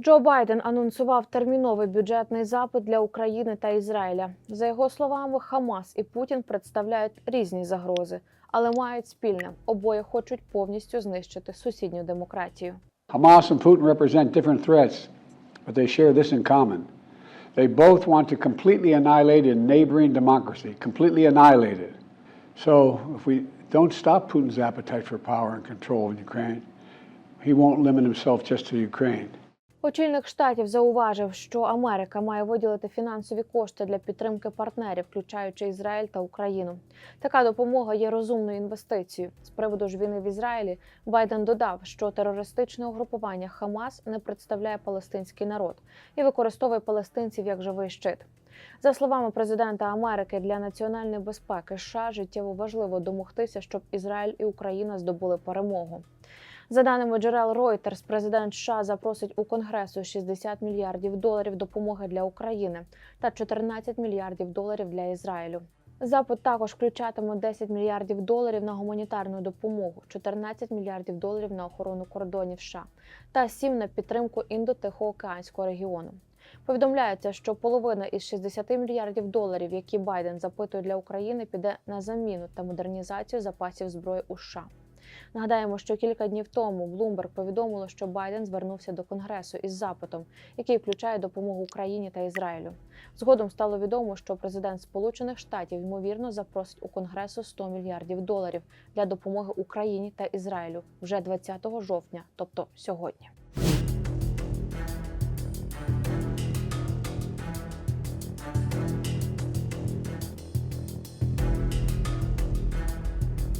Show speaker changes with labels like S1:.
S1: Джо Байден анонсував терміновий бюджетний запит для України та Ізраїля. За його словами, Хамас і Путін представляють різні загрози, але мають спільне обоє хочуть повністю знищити сусідню демократію.
S2: Hamas and Putin represent different threats, but they share this in common. They both want to completely annihilate a neighboring democracy, completely annihilate it. So if we don't stop Putin's appetite for power and control in Ukraine, he won't limit himself just to Ukraine.
S1: Очільник штатів зауважив, що Америка має виділити фінансові кошти для підтримки партнерів, включаючи Ізраїль та Україну. Така допомога є розумною інвестицією. З приводу ж війни в Ізраїлі Байден додав, що терористичне угрупування Хамас не представляє палестинський народ і використовує палестинців як живий щит. За словами президента Америки, для національної безпеки США життєво важливо домогтися, щоб Ізраїль і Україна здобули перемогу. За даними джерел Reuters, президент США запросить у Конгресу 60 мільярдів доларів допомоги для України та 14 мільярдів доларів для Ізраїлю. Запит також включатиме 10 мільярдів доларів на гуманітарну допомогу, 14 мільярдів доларів на охорону кордонів США та 7 на підтримку індо-тихоокеанського регіону. Повідомляється, що половина із 60 мільярдів доларів, які Байден запитує для України, піде на заміну та модернізацію запасів зброї у США. Нагадаємо, що кілька днів тому Блумберг повідомило, що Байден звернувся до Конгресу із запитом, який включає допомогу Україні та Ізраїлю. Згодом стало відомо, що президент Сполучених Штатів ймовірно запросить у Конгресу 100 мільярдів доларів для допомоги Україні та Ізраїлю вже 20 жовтня, тобто сьогодні.